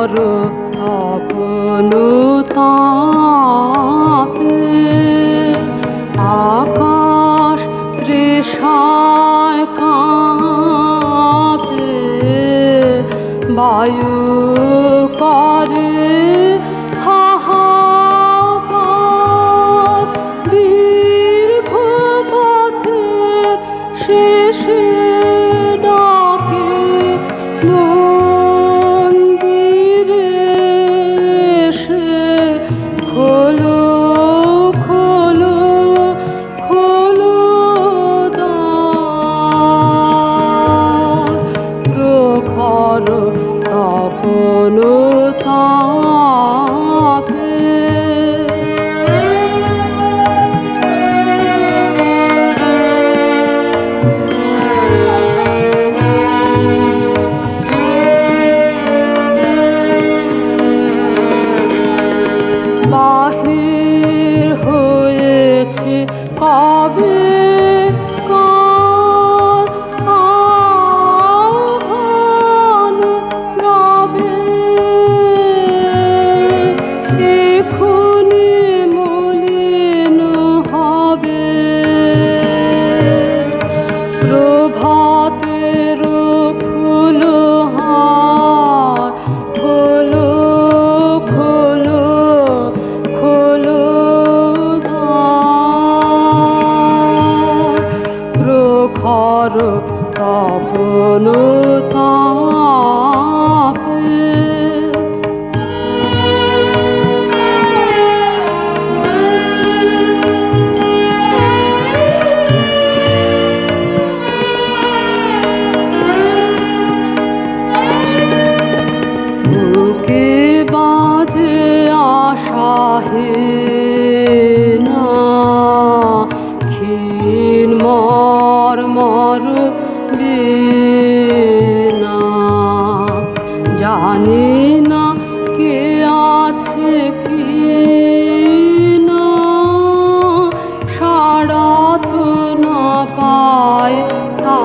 কর আপন আকাশ তৃষায় কাঁপে। বায়ু করে শেষে ঘর তখন তা জানি না কে আছে কি না। তো না পায় তা